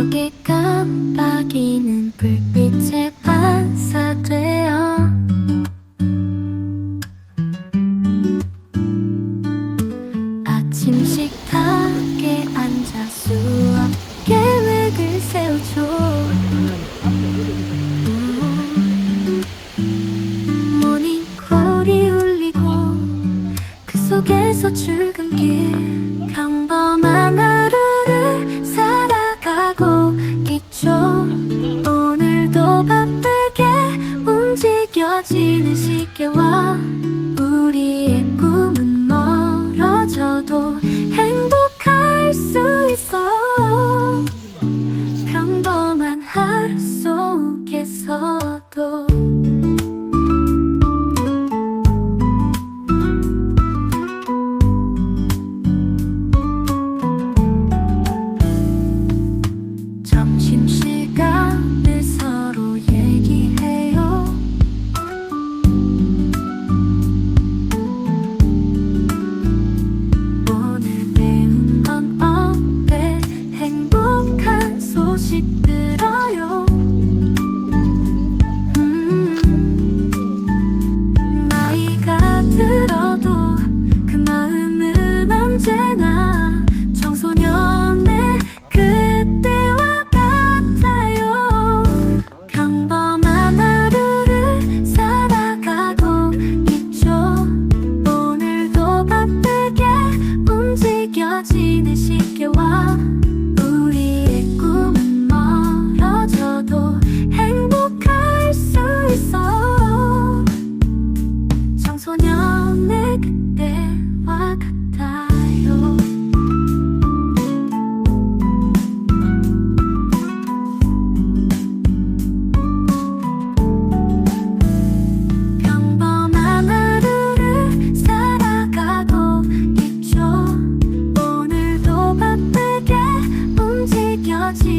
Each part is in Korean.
벽에 깜빡이는 불빛에 반사되어 아침 식탁에 앉아 수업 계획을 세우죠 모닝콜이 울리고 그 속에서 출근길. 지는 시계와 우리의 꿈은 멀어져도 행복할 수 있어. 평범한 하루 속에서도. 점심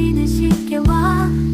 당신은 쉽게 와.